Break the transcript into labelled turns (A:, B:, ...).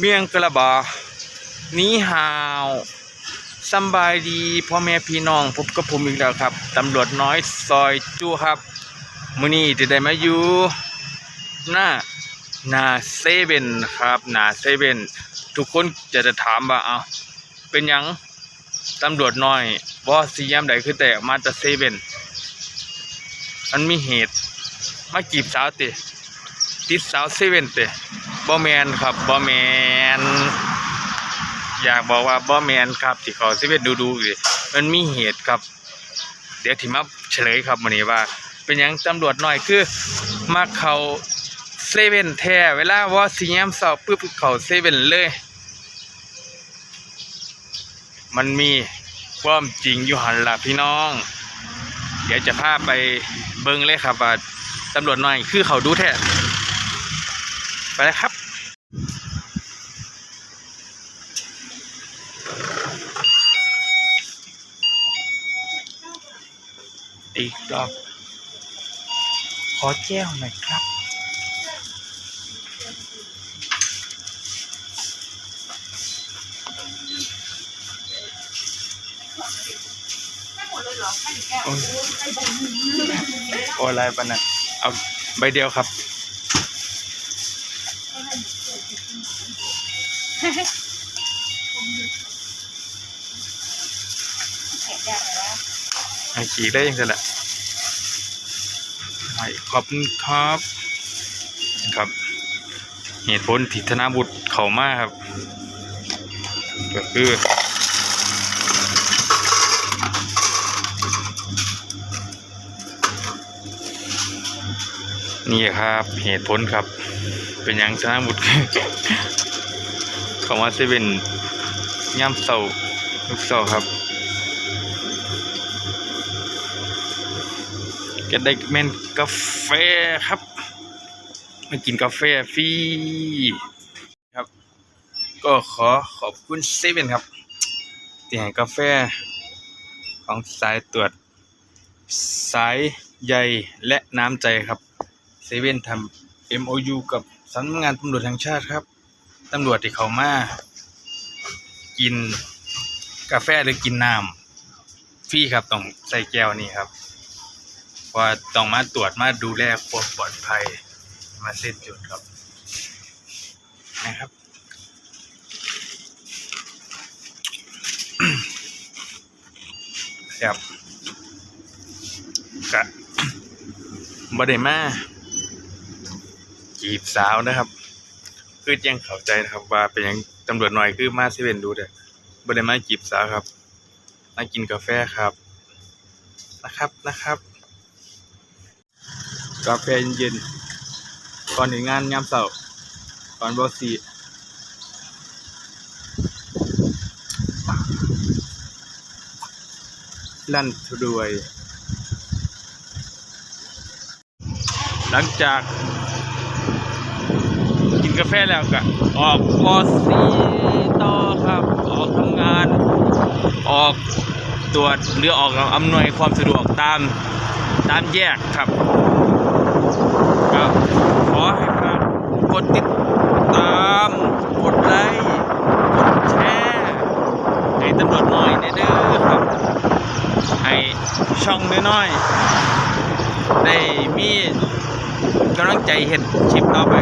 A: เมียงกระบานี้ฮาวสบายดีพ่อแม่พี่น้องพบกับผมอีกแล้วครับตำรวจน้อยซอยจูครับมื้อนี้จะได้มาอยู่หน้าหนาเซเว่นครับหนาเซเว่นทุกคนจะจะถามว่าเอาเป็นยังตำรวจน้อยว่าสียามใดคือแต่มาแต่เซเว่นมันมีเหตุมาจีบสาวเติติดสาวเซเว่นเติ บ่แมนครับบ่แมนอยากบอกว่าบ่แมนครับที่เขาเซเว่นดูดูสิมันมีเหตุครับ เดี๋ยวที่มาเฉลยครับวันนี้ว่า เป็นยังตำรวจหน้อยคือมาเขาเซเว่นแท้เวลาว่าสียามสอบปุ๊บเขาเซเว่นเลย มันมีความจริงอยู่หันล่ะพี่น้อง เดี๋ยวจะพาไปเบิ้งเลยครับว่าตำรวจหน่อยคือเขาดูแท้ไปเลยครับ อีกดอกขอแก้วหน่อยครับ โอ้ยโอ้ยอะไรปะนะเอาใบเดียวครับ ให้ขี่ได้ยังไงล่ะให้ขอบคุณครับครับเหตุผลที่ธนาบุตรเขามากครับ ก็คือนี่ครับเหตุผลครับ เป็นอย่างธนาบุตรเขามาเซเว่นย่ำเสาลูกเสาครับ ก็ได้เมนกาแฟครับมากินกาแฟฟรีครับ ก็ขอขอบคุณเซเว่นครับที่ให้กาแฟ ของสายตรวจ สายใยและน้ำใจครับเซเว่นทำ MOU กับสำนักงานตำรวจแห่งชาติครับตำรวจที่เขามา กินกาแฟหรือกินน้ำฟรีครับต้องใส่แก้วนี่ครับ ว่าต้องมาตรวจมาดูแลความปลอดภัยมาเส้นจุดครับนะครับ ครับกะบ่ได้มาจีบสาวนะครับ คือยังเข้าใจนะครับ ว่าเป็นยังตำรวจหน่อยคือมาเซเว่นดูเด้อบ่ได้มาจีบสาวครับมากินกาแฟครับนะครับนะครับ กาแฟเย็นๆก่อนถึงงานยามเช้าก่อนบอสีลั่นทรวย หลังจากกินกาแฟแล้วก็ออกบอสีต่อครับ ออกทำงาน ออกตรวจหรือออกอำนวยความสะดวกตามตามแยกครับ ขอให้ฝากกดติดตาม กดไลค์กดแชร์ให้ตำรวจหน่อยเด้อครับ ให้ช่องน้อยๆได้มีกำลังใจเห็นคลิปต่อไป